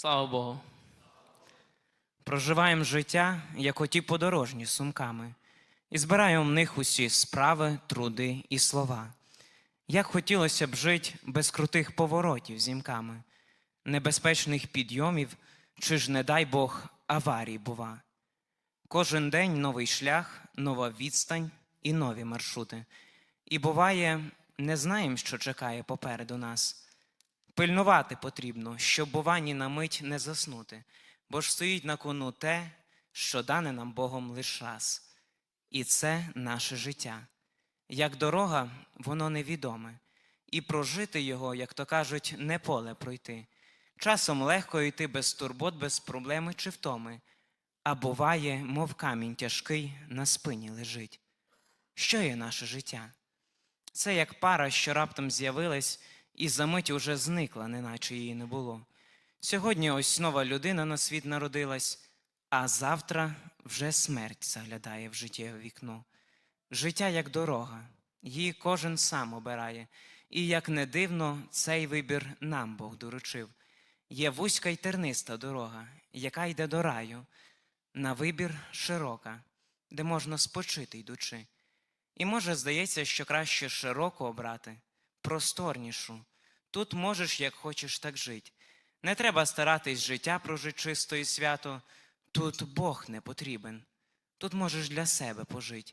Слава Богу. Проживаємо життя, як оті подорожні сумками, і збираємо в них усі справи, труди і слова. Як хотілося б жити без крутих поворотів зімками, небезпечних підйомів, чи ж, не дай Бог, аварій бува. Кожен день новий шлях, нова відстань і нові маршрути. І буває, не знаємо, що чекає попереду нас. Пильнувати потрібно, щоб бува ні на мить не заснути, бо ж стоїть на кону те, що дане нам Богом лиш раз. І це наше життя. Як дорога, воно невідоме, і прожити його, як то кажуть, не поле пройти. Часом легко йти без турбот, без проблеми чи втоми, а буває, мов камінь тяжкий на спині лежить. Що є наше життя? Це як пара, що раптом з'явилась і за мить уже зникла, неначе її не було. Сьогодні ось нова людина на світ народилась, а завтра вже смерть заглядає в життєве вікно. Життя як дорога, її кожен сам обирає, і як не дивно, цей вибір нам Бог доручив. Є вузька й терниста дорога, яка йде до раю, на вибір широка, де можна спочити йдучи. І може здається, що краще широко обрати, просторнішу. Тут можеш, як хочеш, так жити. Не треба старатись життя прожити чисто і свято. Тут Бог не потрібен. Тут можеш для себе пожити.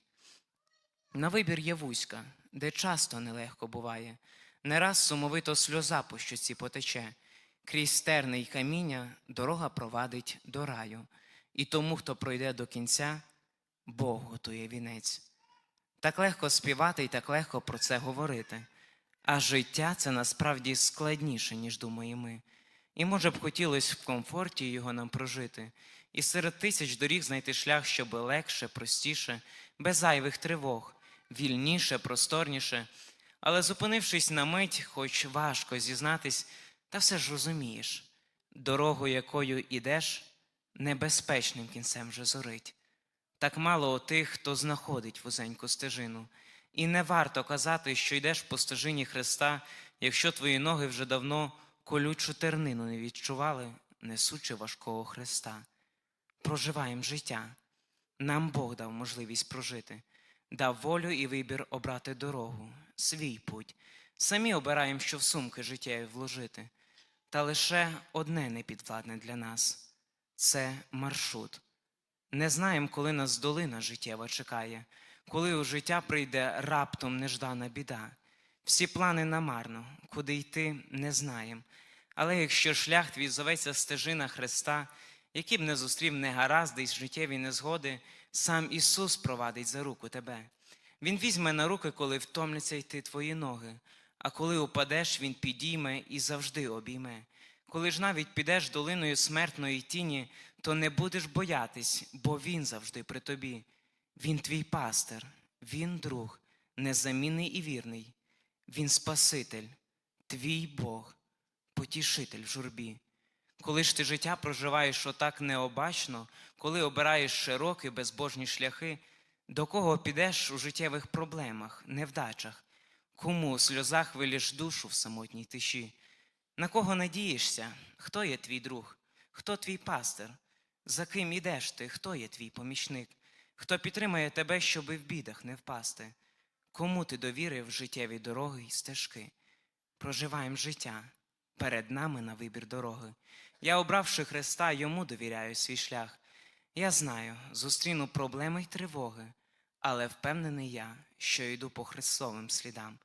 На вибір є вузька, де часто нелегко буває. Не раз сумовито сльоза по щоці потече. Крізь терни й каміння дорога провадить до раю. І тому, хто пройде до кінця, Бог готує вінець. Так легко співати і так легко про це говорити. А життя це насправді складніше, ніж думаємо ми. І може б хотілося в комфорті його нам прожити, і серед тисяч доріг знайти шлях, щоб легше, простіше, без зайвих тривог, вільніше, просторніше. Але зупинившись на мить, хоч важко зізнатись, та все ж розумієш, дорогу, якою ідеш, небезпечним кінцем вже зорить. Так мало тих, хто знаходить вузеньку стежину. І не варто казати, що йдеш по стежині Христа, якщо твої ноги вже давно колючу тернину не відчували, несучи важкого Христа. Проживаємо життя. Нам Бог дав можливість прожити, дав волю і вибір обрати дорогу, свій путь. Самі обираємо, що в сумки життєві вложити. Та лише одне непідвладне для нас це маршрут. Не знаємо, коли нас долина життєва чекає, коли у життя прийде раптом неждана біда. Всі плани намарно, куди йти, не знаємо. Але якщо шлях твій зоветься стежина Христа, які б не зустрів негаразди й життєві незгоди, сам Ісус провадить за руку тебе. Він візьме на руки, коли втомляться йти твої ноги, а коли упадеш, Він підійме і завжди обійме. Коли ж навіть підеш долиною смертної тіні, то не будеш боятись, бо Він завжди при тобі. Він твій пастир, Він друг, незамінний і вірний. Він Спаситель, твій Бог, потішитель в журбі. Коли ж ти життя проживаєш отак необачно, коли обираєш широкі безбожні шляхи, до кого підеш у життєвих проблемах, невдачах, кому у сльозах виліш душу в самотній тиші, на кого надієшся, хто є твій друг, хто твій пастир, за ким ідеш ти, хто є твій помічник, хто підтримає тебе, щоби в бідах не впасти, кому ти довірив життєві дороги й стежки. Проживаємо життя перед нами на вибір дороги. Я, обравши Христа, йому довіряю свій шлях. Я знаю, зустріну проблеми й тривоги, але впевнений я, що йду по Христовим слідам.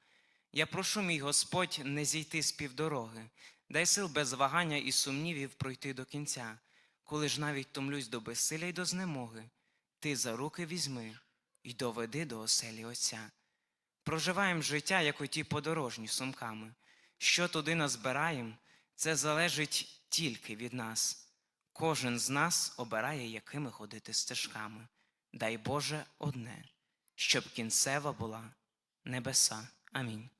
Я прошу, мій Господь, не зійти з півдороги, дай сил без вагання і сумнівів пройти до кінця, коли ж навіть томлюсь до безсилля й до знемоги, ти за руки візьми й доведи до оселі Отця. Проживаємо життя, як оті подорожні сумками. Що туди назбираємо, це залежить тільки від нас. Кожен з нас обирає, якими ходити стежками. Дай Боже одне, щоб кінцева була небеса. Амінь.